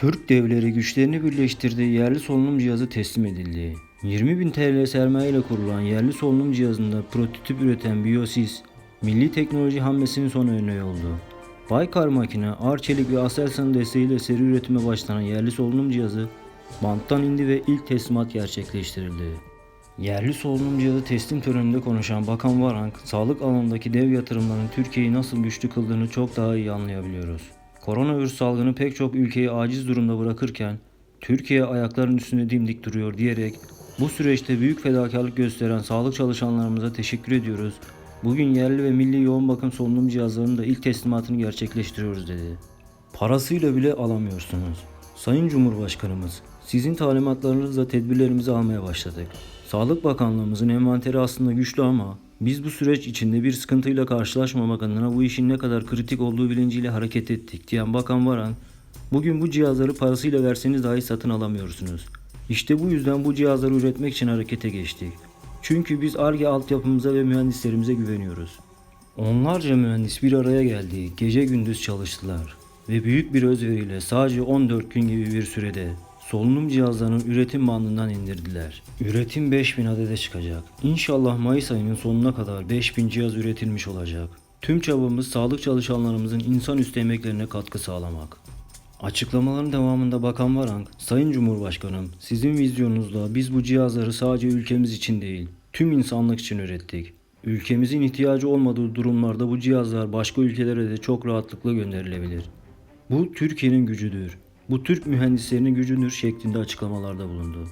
Türk devleri güçlerini birleştirdiği yerli solunum cihazı teslim edildi. 20 bin TL sermaye ile kurulan yerli solunum cihazında prototip üreten Biosis, milli teknoloji hamlesinin son örneği oldu. Baykar makine, Arçelik ve Aselsan'ın desteğiyle seri üretime başlanan yerli solunum cihazı banttan indi ve ilk teslimat gerçekleştirildi. Yerli solunum cihazı teslim töreninde konuşan Bakan Varank, sağlık alanındaki dev yatırımların Türkiye'yi nasıl güçlü kıldığını çok daha iyi anlayabiliyoruz. Koronavirüs salgını pek çok ülkeyi aciz durumda bırakırken Türkiye ayaklarının üstünde dimdik duruyor diyerek bu süreçte büyük fedakarlık gösteren sağlık çalışanlarımıza teşekkür ediyoruz. Bugün yerli ve milli yoğun bakım solunum cihazlarının da ilk teslimatını gerçekleştiriyoruz dedi. Parasıyla bile alamıyorsunuz. Sayın Cumhurbaşkanımız, sizin talimatlarınızla tedbirlerimizi almaya başladık. Sağlık Bakanlığımızın envanteri aslında güçlü ama biz bu süreç içinde bir sıkıntıyla karşılaşmamak adına bu işin ne kadar kritik olduğu bilinciyle hareket ettik diyen Bakan Varan, bugün bu cihazları parasıyla verseniz dahi satın alamıyorsunuz. İşte bu yüzden bu cihazları üretmek için harekete geçtik. Çünkü biz ARGE altyapımıza ve mühendislerimize güveniyoruz. Onlarca mühendis bir araya geldi, gece gündüz çalıştılar ve büyük bir özveriyle sadece 14 gün gibi bir sürede solunum cihazlarının üretim bandından indirdiler. Üretim 5000 adede çıkacak. İnşallah Mayıs ayının sonuna kadar 5000 cihaz üretilmiş olacak. Tüm çabamız sağlık çalışanlarımızın insanüstü emeklerine katkı sağlamak. Açıklamaların devamında Bakan Varank, Sayın Cumhurbaşkanım, sizin vizyonunuzla biz bu cihazları sadece ülkemiz için değil, tüm insanlık için ürettik. Ülkemizin ihtiyacı olmadığı durumlarda bu cihazlar başka ülkelere de çok rahatlıkla gönderilebilir. Bu Türkiye'nin gücüdür. Bu Türk mühendislerinin gücüdür şeklinde açıklamalarda bulundu.